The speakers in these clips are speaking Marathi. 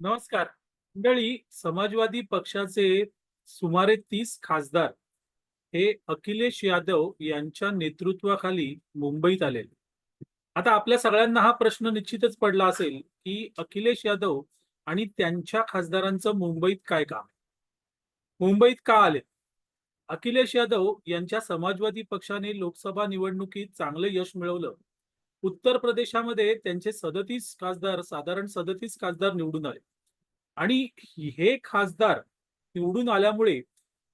नमस्कार. मंडळी समाजवादी पक्षाचे सुमारे तीस खासदार हे अखिलेश यादव यांच्या नेतृत्वाखाली मुंबईत आले आता आपल्या सगळ्यांना हा प्रश्न निश्चितच पडला असेल की अखिलेश यादव आणि त्यांच्या खासदारांचं मुंबईत काय काम मुंबईत का आले? अखिलेश यादव यांच्या समाजवादी पक्षाने लोकसभा निवडणुकीत चांगलं यश मिळवलं. उत्तर प्रदेशामध्ये त्यांचे सदतीस खासदार साधारण सदतीस खासदार निवडून आले. आणि हे खासदार निवडून आल्यामुळे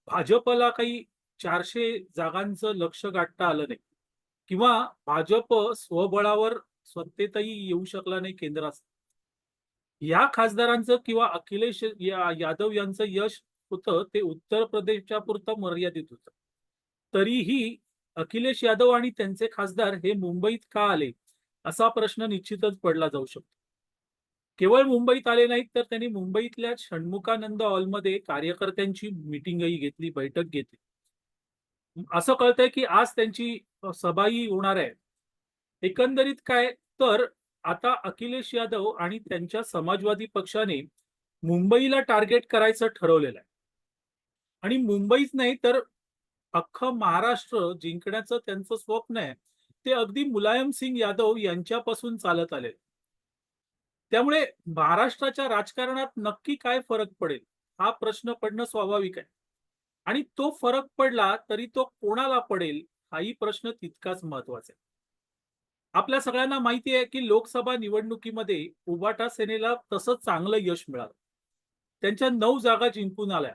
भाजपला काही चारशे जागांचं लक्ष गाठता आलं नाही. किंवा भाजप स्वबळावर सत्तेतही येऊ शकला नाही केंद्रात या खासदारांचं किंवा अखिलेश या यादव यांचं यश होतं ते उत्तर प्रदेशच्या पुरतं मर्यादित होतं. तरीही अखिलेश यादव आणि त्यांचे खासदार हे मुंबईत का आले? असा प्रश्न निश्चितच पडला जाऊ शकतो. केवळ मुंबईत आले नाहीत तर त्यांनी मुंबईतल्या षण्मुखानंद हॉलमध्ये कार्यकर्त्यांची मिटिंगही घेतली बैठक घेतली. असं कळतंय की आज त्यांची सभाही होणार आहे. एकंदरीत काय? तर आता अखिलेश यादव आणि त्यांच्या समाजवादी पक्षाने मुंबईला टार्गेट करायचं ठरवलेलं आहे. आणि मुंबईच नाही तर अख्खं महाराष्ट्र जिंकण्याचं त्यांचं स्वप्न आहे. ते अगदी मुलायम सिंग यादव यांच्यापासून चालत आले त्यामुळे महाराष्ट्राच्या राजकारणात नक्की काय फरक पडेल हा प्रश्न पडणं स्वाभाविक आहे. आणि तो फरक पडला तरी तो कोणाला पडेल हाही प्रश्न तितकाच महत्त्वाचा आहे. आपल्या सगळ्यांना माहिती आहे की लोकसभा निवडणुकीमध्ये उबाटा सेनेला तसं चांगलं यश मिळालं. त्यांच्या नऊ जागा जिंकून आल्या.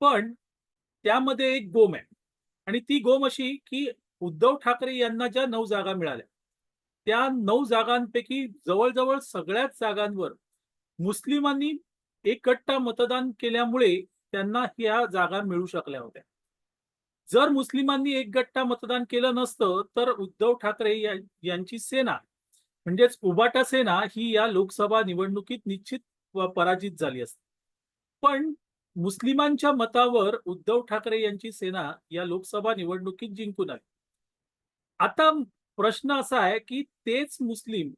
पण त्यामध्ये एक गोम आहे. आणि ती गोम अशी की उद्धव ठाकरे यांना ज्या नऊ जागा मिळाल्या त्या नऊ जागांपैकी जवळजवळ सगळ्याच जागांवर मुस्लिमांनी एकट्टा मतदान केल्यामुळे त्यांना ह्या जागा मिळू शकल्या होत्या. जर मुस्लिमांनी एक गट्टा मतदान केलं नसतं तर उद्धव ठाकरे यांची सेना म्हणजेच उबाटा सेना ही या लोकसभा निवडणुकीत निश्चित पराजित झाली असते. पण मुस्लिमांच्या मतावर उद्धव ठाकरे यांची सेना या लोकसभा निवडणुकीत जिंकून आली. आता प्रश्न असा आहे की तेच मुस्लिम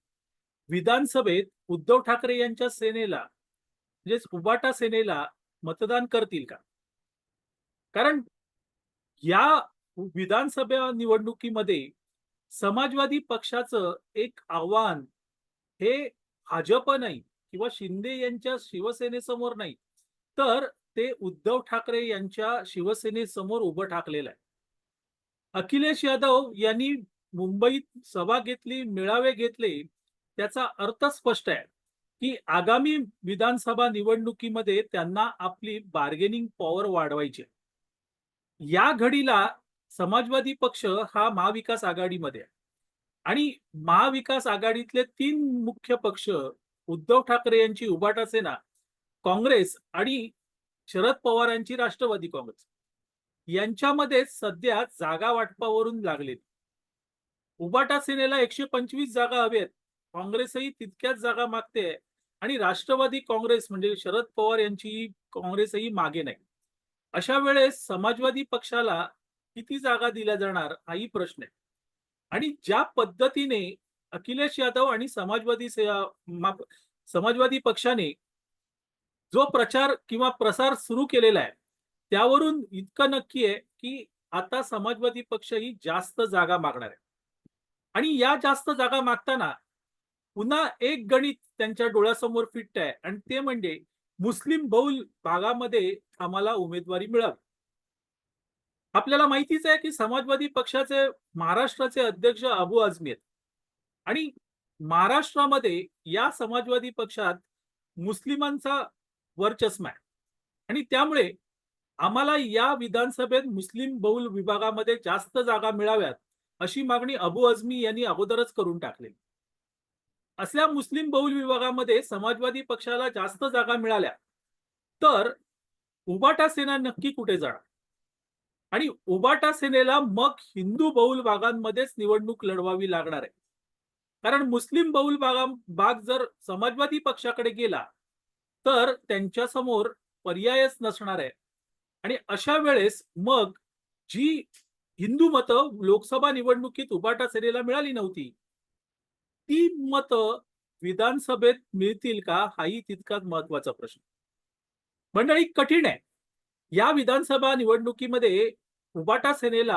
विधानसभेत उद्धव ठाकरे यांच्या सेनेला म्हणजेच उबाटा सेनेला मतदान करतील का? कारण या विधानसभा निवडणुकीमध्ये समाजवादी पक्षाचं एक आव्हान हे भाजप नाही किंवा शिंदे यांच्या शिवसेनेसमोर नाही. तर ते उद्धव ठाकरे यांच्या शिवसेनेसमोर उभं ठाकलेलं आहे. अखिलेश यादव यांनी मुंबईत सभा घेतली मेळावे घेतले त्याचा अर्थ स्पष्ट आहे की आगामी विधानसभा निवडणुकीमध्ये त्यांना आपली बार्गेनिंग पॉवर वाढवायची या घडीला समाजवादी पक्ष हा महाविकास आघाडीमध्ये आहे. आणि महाविकास आघाडीतले तीन मुख्य पक्ष उद्धव ठाकरे यांची उबाटा सेना काँग्रेस आणि शरद पवार यांची राष्ट्रवादी काँग्रेस. यांच्यामध्ये सध्या जागा वाटपावरून लागलेत उबाटा सेनेला एकशे पंचवीस जागा हवेत. काँग्रेसही तितक्याच जागा मागते आणि राष्ट्रवादी काँग्रेस म्हणजे शरद पवार यांची काँग्रेसही मागे नाही. अशा वेळेस समाजवादी पक्षाला किती जागा दिल्या जाणार हाही प्रश्न आहे. आणि ज्या पद्धतीने अखिलेश यादव आणि समाजवादी समाजवादी पक्षाने जो प्रचार किंवा प्रसार सुरू केलेला आहे त्यावरून इतकं नक्की आहे की आता समाजवादी पक्ष ही जास्त जागा मागणार आहे. आणि या जास्त जागा मागताना पुन्हा एक गणित त्यांच्या डोळ्यासमोर फिट आहे आणि ते म्हणजे मुस्लिम बहुल भागामध्ये आम्हाला उमेदवारी मिळावी. आपल्याला माहितीच आहे की समाजवादी पक्षाचे महाराष्ट्राचे अध्यक्ष अबू आझमी आहेत. आणि महाराष्ट्रामध्ये या समाजवादी पक्षात मुस्लिमांचा वर्चस्व आहे. आणि त्यामुळे आम्हाला या विधानसभेत मुस्लिम बहुल विभागामध्ये जास्त जागा मिळाव्यात अशी मागणी अबू अजमी यांनी अगोदरच करून टाकली असल्या मुस्लिम बहुल विभागामध्ये समाजवादी पक्षाला जास्त जागा मिळाल्या तर उबाटा सेना नक्की कुठे जाणार? आणि उबाटा सेनेला मग हिंदू बहुल भागांमध्येच निवडणूक लढवावी लागणार आहे. कारण मुस्लिम बहुल भागा भाग जर समाजवादी पक्षाकडे गेला तर त्यांच्यासमोर पर्यायच नसणार आहे. आणि अशा वेळेस मग जी हिंदू मतं लोकसभा निवडणुकीत उबाटा सेनेला मिळाली नव्हती ती मतं विधानसभेत मिळतील का हाही तितकाच महत्त्वाचा प्रश्न. मंडळी कठीण आहे. या विधानसभा निवडणुकीमध्ये उबाटा सेनेला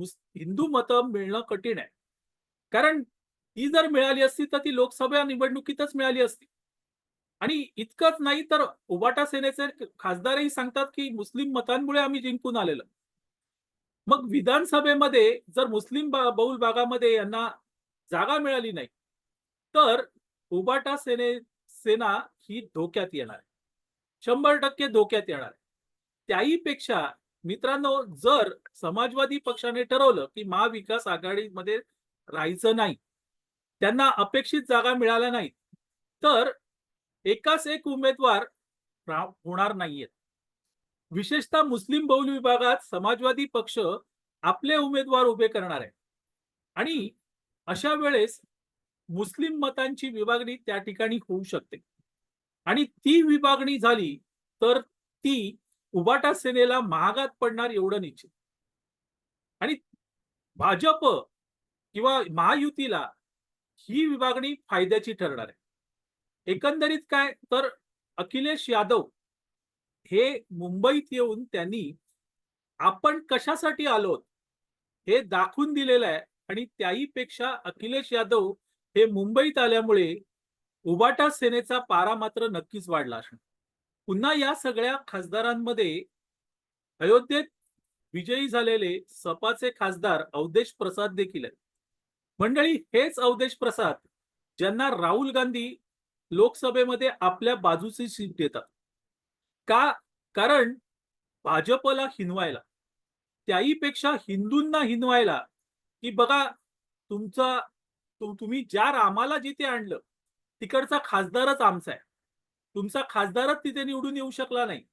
हिंदू मतं मिळणं कठीण आहे. कारण ती जर मिळाली असती तर ती लोकसभा निवडणुकीतच मिळाली असती. आणि इतकंच नाही तर उबाटा सेनेचे खासदारही सांगतात की मुस्लिम मतांमुळे आम्ही जिंकून आलेलो. मग विधानसभेमध्ये जर मुस्लिम बा- बहुल भागामध्ये यांना जागा मिळाली नाही तर उबाटा सेने सेना ही धोक्यात येणार आहे. शंभर टक्के धोक्यात येणार आहे. त्याही पेक्षा मित्रांनो जर समाजवादी पक्षाने ठरवलं की महाविकास आघाडीमध्ये राहायचं नाही त्यांना अपेक्षित जागा मिळाल्या नाही तर एकाच एक उमेदवार होणार नाहीयेत. विशेषतः मुस्लिम बहुल विभागात समाजवादी पक्ष आपले उमेदवार उभे करणार आहे आणि अशा वेळेस मुस्लिम मतांची विभागणी त्या ठिकाणी होऊ शकते. आणि ती विभागणी झाली तर ती उबाटा सेनेला महागात पडणार एवढं निश्चित. आणि भाजप किंवा महायुतीला ही विभागणी फायद्याची ठरणार आहे. एकंदरीत काय? तर अखिलेश यादव हे मुंबईत येऊन त्यांनी आपण कशासाठी आलोत हे दाखवून दिलेलं आहे आणि त्याही पेक्षा अखिलेश यादव हे मुंबईत आल्यामुळे उबाटा सेनेचा पारा मात्र नक्कीच वाढला असणार पुन्हा या सगळ्या खासदारांमध्ये अयोध्येत विजयी झालेले सपाचे खासदार अवधेश प्रसाद देखील आहेत. मंडळी हेच अवधेश प्रसाद ज्यांना राहुल गांधी लोकसभेमध्ये आपल्या बाजूची सीट देतात. का? कारण भाजपला हिनवायला. त्याहीपेक्षा हिंदूंना हिनवायला की बघा तुमचा तु- तुम्ही ज्या रामाला जिथे आणलं तिकडचा खासदारच आमचा आहे. तुमचा खासदारच तिथे निवडून येऊ शकला नाही.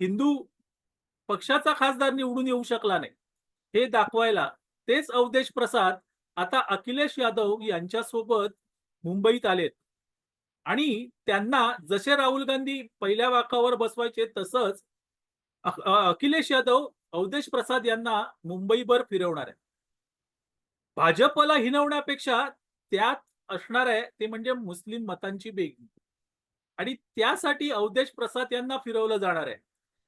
हिंदू पक्षाचा खासदार निवडून येऊ शकला नाही. हे दाखवायला तेच अवधेश प्रसाद आता अखिलेश यादव यांच्यासोबत मुंबईत आलेत. आणि त्यांना जसे राहुल गांधी पहिल्या वाकावर बसवायचे तसंच अखिलेश यादव अवधेश प्रसाद यांना मुंबईभर फिरवणार आहे भाजपला हिनवण्यापेक्षा त्यात असणार आहे ते म्हणजे मुस्लिम मतांची बेगी. आणि त्यासाठी अवधेश प्रसाद यांना फिरवलं जाणार आहे.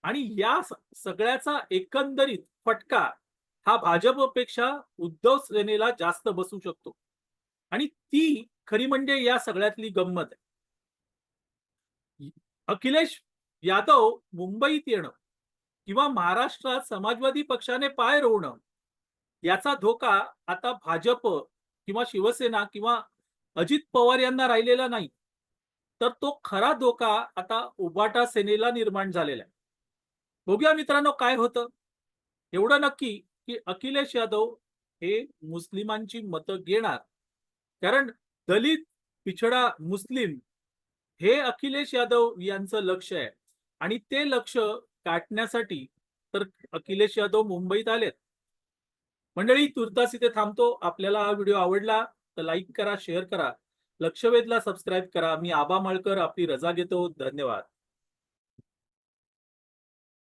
आणि या सगळ्याचा एकंदरीत फटका हा भाजपपेक्षा उद्धव सेनेला जास्त बसू शकतो. आणि ती खरी म्हणजे या सगळ्यातली गंमत आहे. अखिलेश यादव मुंबईत येणं किंवा महाराष्ट्रात समाजवादी पक्षाने पाय रोवणं याचा धोका आता भाजप किंवा शिवसेना किंवा अजित पवार यांना राहिलेला नाही. तर तो खरा धोका आता उबाटा सेनेला निर्माण झालेला आहे. बघूया मित्रांनो काय होतं. एवढं नक्की की अखिलेश यादव हे मुस्लिमांची मतं घेणार. कारण दलित पिछडा मुस्लिम हे अखिलेश यादव यांचं लक्ष आहे. आणि ते लक्ष काटण्यासाठी तर अखिलेश यादव मुंबईत आलेत. मंडळी तुर्तास इथे थांबतो. आपल्याला हा व्हिडिओ आवडला तर लाईक करा शेअर करा. लक्षवेधला सबस्क्राईब करा. मी आबा मळकर आपली रजा घेतो. धन्यवाद.